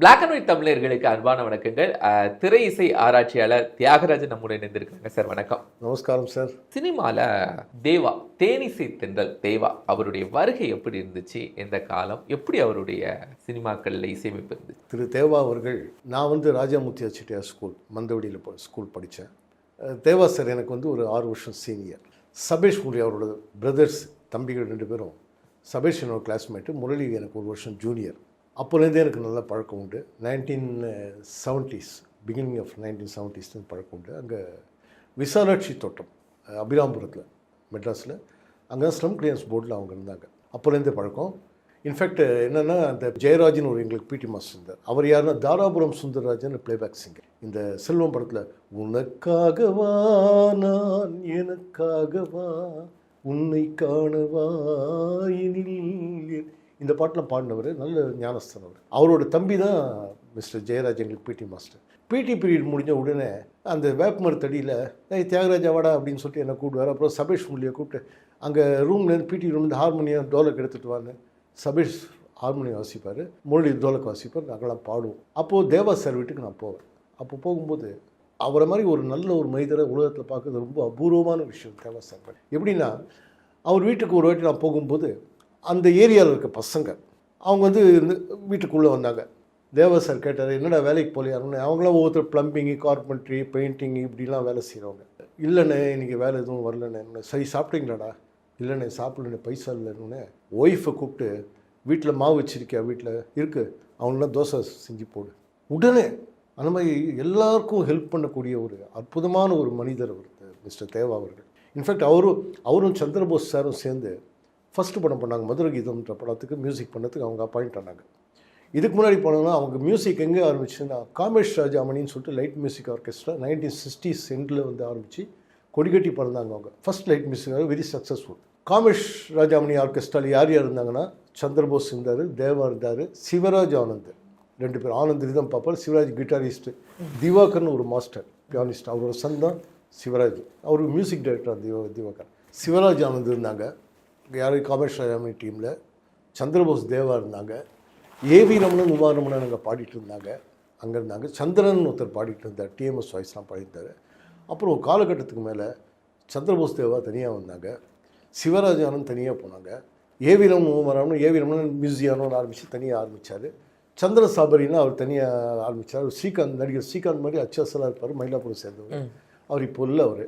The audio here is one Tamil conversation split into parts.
பிளாக் அண்ட் ஒயிட் தமிழர்களுக்கு அன்பான வணக்கங்கள். திரை இசை ஆராய்ச்சியாளர் தியாகராஜன் நம்முடைய இணைந்திருக்காங்க சார் வணக்கம். நமஸ்காரம் சார். சினிமால தேவா தேனிசை தென்றல் தேவா அவருடைய வருகை எப்படி இருந்துச்சு? எந்த காலம்? எப்படி அவருடைய சினிமாக்கள்ல இசையமைப்பு இருந்துச்சு? திரு தேவா அவர்கள் நான் வந்து ராஜாமூர்த்தி செட்டியார் ஸ்கூல் மந்தவடியில் ஸ்கூல் படித்தேன். தேவா சார் எனக்கு வந்து ஒரு ஆறு வருஷம் சீனியர். சபேஷ் முரளி அவரோட பிரதர்ஸ் தம்பிகள் ரெண்டு பேரும் சபேஷ் என்னோட கிளாஸ்மேட்டு முரளி எனக்கு ஒரு வருஷம் ஜூனியர் அப்போலேருந்தே எனக்கு நல்ல பழக்கம் உண்டு. Nineteen seventies beginning of nineteen செவன்ட்டீஸ்னு பழக்கம் உண்டு. அங்கே விசாலாட்சி தோட்டம் அபிராம்புரத்தில் மெட்ராஸில். அங்கே ஸ்லம் கிளியன்ஸ் போர்டில் அவங்க இருந்தாங்க. அப்போலேருந்தே பழக்கம். இன்ஃபேக்ட் என்னென்னா அந்த ஜெயராஜன் ஒரு எங்களுக்கு பிடி மாஸ்டர் இருந்தார். அவர் யாருன்னா தாராபுரம் சுந்தரராஜன் பிளேபேக் சிங்கர் இந்த செல்வம் படத்தில் உனக்காகவா நான் எனக்காகவா உன்னை காணவா எனில் இந்த பாட்டெலாம் பாடினவர் நல்ல ஞானஸ்தன் அவரோட தம்பி தான் மிஸ்டர் ஜெயராஜ் எங்களுக்கு பிடி மாஸ்டர். பிடி பீரியட் முடிஞ்ச உடனே அந்த வேப்பமரத்தடியில் ஏய் தியாகராஜா வாடா அப்படின்னு சொல்லிட்டு என்னை கூப்பிடுவார். அப்புறம் சபேஷ் முரளியை கூப்பிட்டு அங்கே ரூம்லேருந்து பிடி ரூம்லேருந்து ஹார்மோனியம் டோலக் எடுத்துகிட்டு வாங்க சபேஷ் ஹார்மோனியம் வாசிப்பார். முரளி டோலக் வாசிப்பார். நாங்களாம் பாடுவோம். அப்போது தேவா சார் வீட்டுக்கு நான் போவேன். அப்போ போகும்போது அவரை மாதிரி ஒரு நல்ல ஒரு மனிதரை உலகத்தில் பார்க்குறது ரொம்ப அபூர்வமான விஷயம் தேவா சார். எப்படின்னா அவர் வீட்டுக்கு ஒரு வாட்டி நான் போகும்போது அந்த ஏரியாவில் இருக்க பசங்க அவங்க வந்து வீட்டுக்குள்ளே வந்தாங்க. தேவா சார் கேட்டார் என்னடா வேலைக்கு போலியாருன்னு? அவங்களாம் ஒவ்வொருத்தர் ப்ளம்பிங்கு கார்பெண்ட்ரி பெயிண்டிங் இப்படிலாம் வேலை செய்கிறவங்க இல்லைண்ணே இன்றைக்கி வேலை எதுவும் வரலண்ணே. சரி சாப்பிட்டீங்களாடா? இல்லைண்ணே சாப்பிடலண்ணே பைசா இல்லைன்னு ஒய்ஃபை கூப்பிட்டு வீட்டில் மாவு வச்சிருக்கியா? வீட்டில் இருக்குது அவங்களாம் தோசை செஞ்சு போடு. உடனே அந்த மாதிரி எல்லாருக்கும் ஹெல்ப் பண்ணக்கூடிய ஒரு அற்புதமான ஒரு மனிதர் அவர் மிஸ்டர் தேவா அவர்கள். இன்ஃபேக்ட் அவரும் அவரும் சந்திரபோஸ் சாரும் சேர்ந்து ஃபஸ்ட்டு படம் பண்ணாங்க மதுரை கீதம்ன்ற படத்துக்கு மியூசிக் பண்ணதுக்கு அவங்க அப்பாயிண்ட் ஆனாங்க. இதுக்கு முன்னாடி போனோம்னா அவங்க மியூசிக் எங்கே ஆரம்பிச்சுன்னா காமேஷ் ராஜாமணின்னு சொல்லிட்டு light music orchestra nineteen sixty சென்டில் வந்து ஆரம்பித்து கொடிகட்டி பிறந்தாங்க அவங்க. First light music very successful Kamesh Rajamani ஆர்கெஸ்ட்ராவில் யார் யார் இருந்தாங்கன்னா சந்திரபோஸ் இருந்தார் தேவா இருந்தார் சிவராஜ் ஆனந்த். ரெண்டு பேர் ஆனந்த் ரிதம் பாப்பார் சிவராஜ் கிட்டாரிஸ்ட்டு திவாகர்னு ஒரு மாஸ்டர் பியானிஸ்ட் அவரோட சன் தான் சிவராஜ். அவர் மியூசிக் டைரக்டர் திவா திவாகர். சிவராஜ் ஆனந்த் இருந்தாங்க. யார் காமேஷ் டீமில் சந்திரபோஸ் தேவா இருந்தாங்க. ஏவி ரமணன் உமா ரமணன் அங்கே பாடிட்டு இருந்தாங்க. அங்கே இருந்தாங்க. சந்திரன் ஒருத்தர் பாடிட்டு இருந்தார். டிஎம்எஸ் வாய்ஸ்லாம் பாடிட்டார் அப்புறம் ஒரு காலகட்டத்துக்கு மேலே சந்திரபோஸ் தேவா தனியாக வந்தாங்க. சிவராஜ் ஆனந்த் தனியாக போனாங்க. ஏவி ரமணன் உமா ரமணன் ஏவி ரமணன் மியூசியானோன்னு ஆரம்பித்து தனியாக ஆரம்பித்தார் சந்திர சாபரின்னு அவர் தனியாக ஆரம்பித்தார் ஸ்ரீகாந்த் நடிகர் ஸ்ரீகாந்த் மாதிரி அச்சாசலாக இருப்பார். மயிலாப்பூர் சேர்ந்தவர். அவர் இப்போ இல்லை அவர்.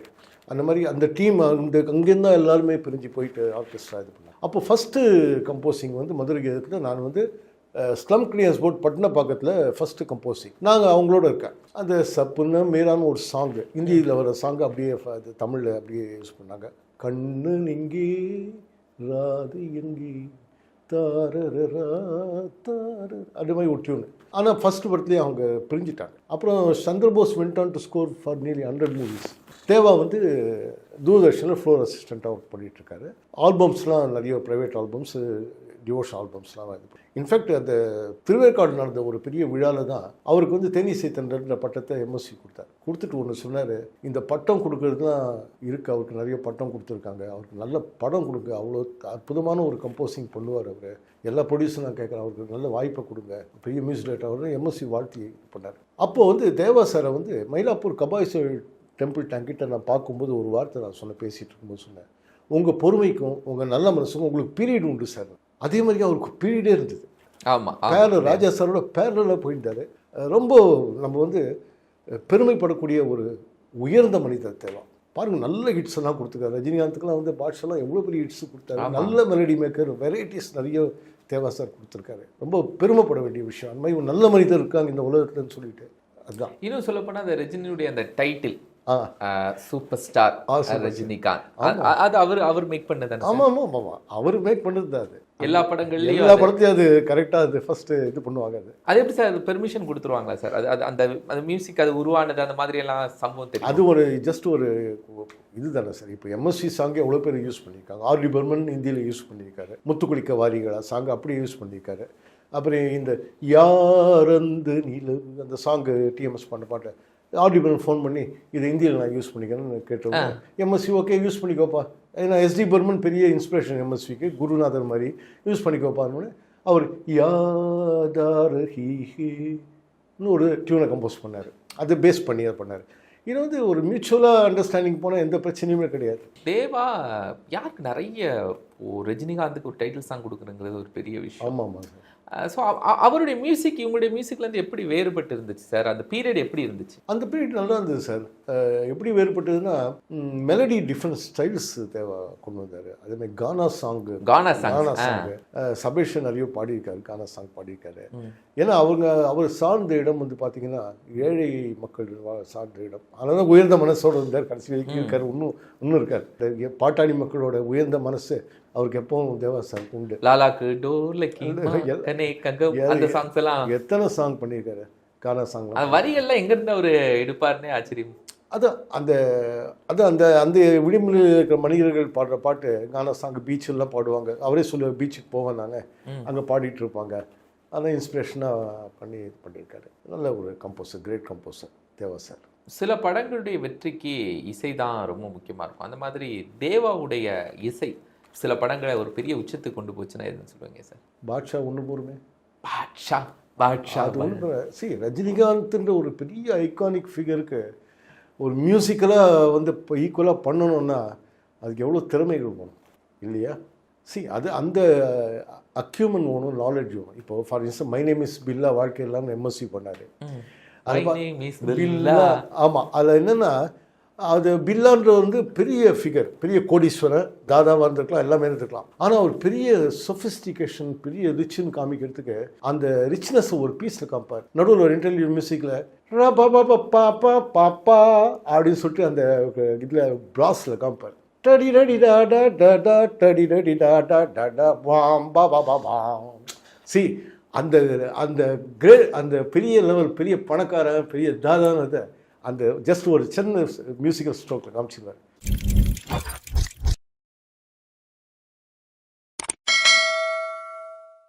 அந்த மாதிரி அந்த டீம் அந்த அங்கேருந்து தான் எல்லாருமே பிரிஞ்சு போயிட்டு ஆர்கெஸ்ட்ரா இது பண்ணாங்க. அப்போ ஃபஸ்ட்டு கம்போசிங் வந்து மதுரை கீதத்தில் நான் வந்து ஸ்லம் கிளியர்ஸ் போர்ட் பட்டினப்பாக்கத்தில் ஃபஸ்ட்டு கம்போசிங் நாங்கள் அவங்களோட இருக்கேன். அந்த சப்புன்னு மீரான்னு ஒரு சாங்கு ஹிந்தியில் வர சாங்கு அப்படியே அது தமிழில் அப்படியே யூஸ் பண்ணாங்க. கண்ணு நீங்கி ராது எங்கி அது மாதிரி ஒரு ஆனால் ஃபர்ஸ்ட் படத்துலேயே அவங்க பிரிஞ்சிட்டாங்க. அப்புறம் Chandrabose went on to score for nearly hundred movies Deva வந்து தூர்தர்ஷனில் ஃப்ளோர் அசிஸ்டண்ட்டாக ஒர்க் பண்ணிகிட்ருக்காரு ஆல்பம்ஸ்லாம் நிறைய ப்ரைவேட் ஆல்பம்ஸ் டிவோஷன் ஆல்பம்ஸ்லாம் இது இன்ஃபேக்ட் அந்த திருவேற்காடு நடந்த ஒரு பெரிய விழாவில் தான் அவருக்கு வந்து தேனிசை தண்டன்ற பட்டத்தை எம்எஸ்சி கொடுத்தார். கொடுத்துட்டு ஒன்று சொன்னார் இந்த பட்டம் கொடுக்கறது தான் இருக்குது அவருக்கு நிறைய பட்டம் கொடுத்துருக்காங்க. அவருக்கு நல்ல படம் கொடுங்க. அவ்வளோ அற்புதமான ஒரு கம்போசிங் பண்ணுவார் அவர். எல்லா ப்ரொடியூசரும் நான் கேட்குறேன் அவருக்கு நல்ல வாய்ப்பை கொடுங்க. பெரிய மியூசிக் டைரக்டர் அவர் எம்எஸ்சி வாழ்த்தி பண்ணார். அப்போ வந்து தேவா சாரை வந்து மயிலாப்பூர் கபாய்சல் டெம்பிள் டேங்கிட்ட நான் பார்க்கும்போது ஒரு வார்த்தை நான் சொன்னேன் பேசிகிட்டு இருக்கும்போது சொன்னேன். உங்கள் பொறுமைக்கும் உங்கள் நல்ல மனசுக்கும் உங்களுக்கு பீரியட் உண்டு சார் அதே மாதிரி அவருக்கு பீரியடே இருந்தது. ஆமா ஆமா. பேரல் ராஜா சாரோட பேரலாக போயிருந்தாரு ரொம்ப நம்ம வந்து பெருமைப்படக்கூடிய ஒரு உயர்ந்த மனிதர் தேவை. பாருங்க நல்ல ஹிட்ஸ் எல்லாம் கொடுத்துருக்காரு. ரஜினிகாந்துக்குலாம் வந்து பாட்ஷெல்லாம் எவ்வளோ பெரிய ஹிட்ஸ் கொடுத்தாரு. நல்ல மெலடி மேக்கர் வெரைட்டிஸ் நிறைய தேவா சார் கொடுத்துருக்காரு. ரொம்ப பெருமைப்பட வேண்டிய விஷயம். அந்த மாதிரி ஒரு நல்ல மனிதர் இருக்காங்க இந்த உலகத்துலன்னு சொல்லிட்டு. அதுதான். இன்னும் சொல்ல போனா அந்த ரஜினியுடைய அந்த டைட்டில் சூப்பர் ஸ்டார் ரஜினிகாந்த். அது அவர் அவர் மேக் பண்ணதானே ஆமாம் ஆமாம் ஆமாம் அவர் மேக் பண்ணது தான் அது. எல்லா படங்கள்லயும் எல்லா படத்தையும் அது கரெக்டாக அது ஃபஸ்ட்டு இது பண்ணுவாங்க அது. அது எப்படி சார் அது பெர்மிஷன் கொடுத்துருவாங்களா சார்? அது அது அந்த அந்த மியூசிக் அது உருவானது அந்த மாதிரி எல்லாம் சம்பவம் தெரியும்? அது ஒரு ஜஸ்ட் ஒரு இதுதானே சார். இப்போ எம்எஸ்சி சாங்கே எவ்வளோ பேர் யூஸ் பண்ணியிருக்காங்க. ஆர்டி பர்மன் ஹிந்தியில் யூஸ் பண்ணியிருக்காரு. முத்துக்குளிக்க வாரிகளா சாங் அப்படியே யூஸ் பண்ணியிருக்காரு. அப்புறம் இந்த யாரந்து நிலவு அந்த சாங்கு டிஎம்எஸ் பண்ண பாட்டை. ஆர்டி பர்மன் ஃபோன் பண்ணி இது ஹிந்தியில் நான் யூஸ் பண்ணிக்கிறேன்னு கேட்டோம் எம்எஸ்சி ஓகே யூஸ் பண்ணிக்கோப்பா. ஏன்னா எஸ்டி பர்மன் பெரிய இன்ஸ்பிரேஷன் எம்எஸ்விக்கு குருநாதர் மாதிரி யூஸ் பண்ணிக்கோப்பான்னு அவர் யாதார் ஹீ ஹீன்னு ஒரு டியூனை கம்போஸ் பண்ணார். அதை பேஸ் பண்ணி அதை பண்ணார். இது வந்து ஒரு மியூச்சுவலாக அண்டர்ஸ்டாண்டிங் போனால் எந்த பிரச்சனையுமே கிடையாது. தேவா யாருக்கு நிறைய ரஜினிகாந்துக்கு ஒரு டைட்டில் சாங் கொடுக்குறங்கிறது ஒரு பெரிய விஷயம். ஆமாம் ஆமாம் ஸோ அவருடைய மியூசிக் இவங்களுடைய மியூசிக்லேருந்து எப்படி வேறுபட்டு இருந்துச்சு சார் அந்த பீரியட் எப்படி இருந்துச்சு? அந்த பீரியட் நல்லா இருந்தது சார் எப்படி வேறுபட்டதுன்னா மெலடி டிஃப்ரெண்ட் ஸ்டைல்ஸ் தேவை கொண்டு வந்தார். அதேமாதிரி gaana song gaana song gaana song Sabesh நிறைய பாடியிருக்காரு கானா சாங் பாடியிருக்காரு. ஏன்னா அவங்க அவர் சார்ந்த இடம் வந்து பார்த்தீங்கன்னா ஏழை மக்கள் சார்ந்த இடம். அதனால தான் உயர்ந்த மனசோட இருந்தார். கடைசி வரைக்கும் இருக்கார். இன்னும் இன்னும் இருக்கார். பாட்டாளி மக்களோட உயர்ந்த மனசு அவருக்கு எப்பவும் தேவா சார் உண்டு? லாலாக்கு கங்க அந்த சாங்ஸ் எல்லாம். எத்தனை சாங் பண்ணியிருக்காரு? கானா சாங்லாம் அந்த வரியெல்லாம் எங்க இருந்து அவரு எடுப்பாருன்னே ஆச்சரியம். அதான் அந்த அது அந்த அந்த விடுமுறையில் இருக்கிற மனிதர்கள் பாடுற பாட்டு கானா சாங் பீச்செல்லாம் பாடுவாங்க. அவரே சொல்லுவார் பீச்சுக்கு போவேன் நாங்கள். அங்கே பாடிட்டு இருப்பாங்க. அதான் இன்ஸ்பிரேஷனாக பண்ணி இது பண்ணியிருக்காரு. நல்ல ஒரு composer great composer Deva sir. சில படங்களுடைய வெற்றிக்கு இசை தான் ரொம்ப முக்கியமா இருக்கும். அந்த மாதிரி தேவாவுடைய இசை சில படங்களை ஒரு பெரிய உச்சத்துக்கு கொண்டு போச்சுன்னா எதுன்னு சொல்லுவீங்க சார்? பாட்ஷா ஒன்று போருமே. பாட்ஷா பாட்ஷா அது ஒன்று சி ரஜினிகாந்த்ன்ற ஒரு பெரிய ஐகானிக் ஃபிகருக்கு ஒரு மியூசிக்கலாக வந்து இப்போ ஈக்குவலாக பண்ணணும்னா அதுக்கு எவ்வளோ திறமைகள் வேணும் இல்லையா? சி அது அந்த அக்யூமன் வேணும் நாலேஜ் வேணும். இப்போ for instance my name is Billa வாழ்க்கை இல்லாமல் எம்எஸ்சி பண்ணார் My name is பில்லா. ஆமாம் அதில் என்னென்னா அது பில்லான்ற வந்து பெரிய ஃபிகர் பெரிய கோடீஸ்வரன் தாதாவாக இருந்திருக்கலாம் எல்லாமே இருந்திருக்கலாம். ஆனால் ஒரு பெரிய சொஃபிஸ்டிகேஷன் பெரிய ரிச்சுன்னு காமிக்கிறதுக்கு அந்த ரிச்னஸ் ஒரு பீஸில் காமிப்பார். நடுவில் ஒரு இன்டர்வியூ மியூசிக்கில் பாப்பா பாப்பா அப்படின்னு சொல்லிட்டு அந்த இதில் பிராஸில் காமிப்பார். டடி டடி டா டா டா டா டடி டடி டா டா டா டா வாம் பா பா பா பாம் சி அந்த அந்த கிரே அந்த பெரிய லெவல் பெரிய பணக்காரன் பெரிய தாதானதை அந்த ஜஸ்ட் ஒரு சின்ன மியூசிக்கல் ஸ்ட்ரோக்கில் காமிச்சிருவார்